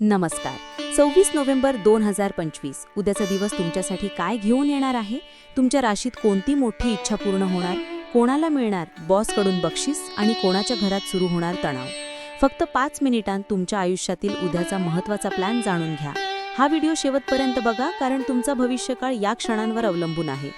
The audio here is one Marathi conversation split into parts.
नमस्कार. सव्वीस नोव्हेंबर दोन हजार पंचवीस. उद्याचा दिवस तुमच्यासाठी काय घेऊन येणार आहे? तुमच्या राशीत कोणती मोठी इच्छा पूर्ण होणार? कोणाला मिळणार? बॉसकडून बक्षीस आणि कोणाच्या घरात सुरू होणार तणाव? फक्त पाच मिनिटांत तुमच्या आयुष्यातील उद्याचा महत्त्वाचा प्लॅन जाणून घ्या. हा व्हिडिओ शेवटपर्यंत बघा कारण तुमचा भविष्यकाळ या क्षणांवर अवलंबून आहे.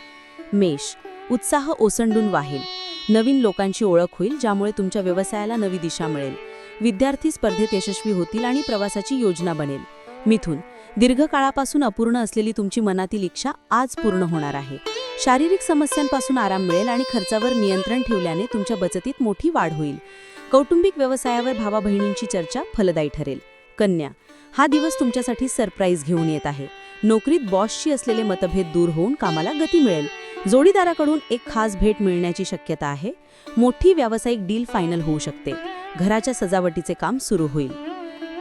मेष. उत्साह ओसंडून वाहेल. नवीन लोकांची ओळख होईल ज्यामुळे तुमच्या व्यवसायाला नवी दिशा मिळेल. विद्यार्थी स्पर्धेत यशस्वी होतील आणि प्रवासाची योजना बनेल. मिथुन दीर्घकाळापासून अपूर्ण असलेली तुमची मनातील इच्छा आज पूर्ण होणार आहे. शारीरिक समस्यांपासून आराम मिळेल आणि खर्चावर नियंत्रण ठेवल्याने तुमच्या बचतीत मोठी वाढ होईल. कौटुंबिक व्यवसायावर भावा बहिणींची चर्चा फलदायी ठरेल. कन्या हा दिवस तुमच्यासाठी सरप्राईज घेऊन येत आहे. नोकरीत बॉसशी असलेले मतभेद दूर होऊन कामाला गती मिळेल. जोडीदाराकडून एक खास भेट मिळण्याची शक्यता आहे. मोठी व्यावसायिक डील फायनल होऊ शकते. घराच्या सजावटीचे काम सुरू होईल.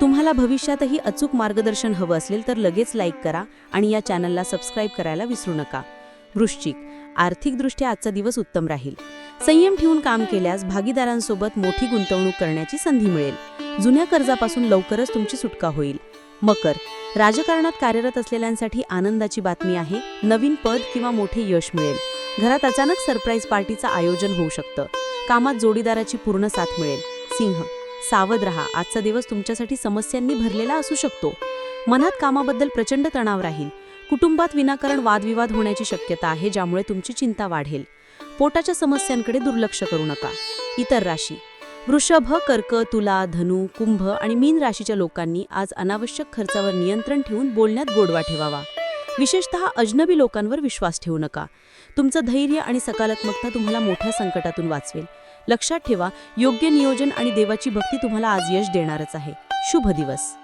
तुम्हाला भविष्यातही अचूक मार्गदर्शन हवं असेल तर लगेच लाईक करा आणि या चॅनलला सबस्क्राईब करायला विसरू नका. वृश्चिक आर्थिकदृष्ट्या आजचा दिवस उत्तम राहील. संयम ठेवून काम केल्यास भागीदारांसोबत मोठी गुंतवणूक करण्याची संधी मिळेल. जुन्या कर्जापासून लवकरच तुमची सुटका होईल. मकर राजकारणात कार्यरत असलेल्यांसाठी आनंदाची बातमी आहे नवीन पद किंवा मोठे यश मिळेल. घरात अचानक सरप्राईज पार्टीचं आयोजन होऊ शकतं. कामात जोडीदाराची पूर्ण साथ मिळेल. सिंह सावध रहा. आजचा दिवस तुमच्यासाठी समस्यांनी भरलेला असू शकतो. मनात कामाबद्दल प्रचंड तणाव राहील. कुटुंबात विनाकारण वादविवाद होण्याची शक्यता आहे ज्यामुळे तुमची चिंता वाढेल. पोटाच्या समस्यांकडे दुर्लक्ष करू नका. इतर राशी. वृषभ कर्क तुला धनु कुंभ आणि मीन राशीच्या लोकांनी आज अनावश्यक खर्चावर नियंत्रण ठेवून बोलण्यात गोडवा ठेवावा. विशेषतः अजनबी लोकांवर विश्वास ठेवू नका. तुमचं धैर्य आणि सकारात्मकता तुम्हाला मोठ्या संकटातून वाचवेल. लक्षात ठेवा योग्य नियोजन आणि देवाची भक्ती तुम्हाला आज यश देणारच आहे. शुभ दिवस.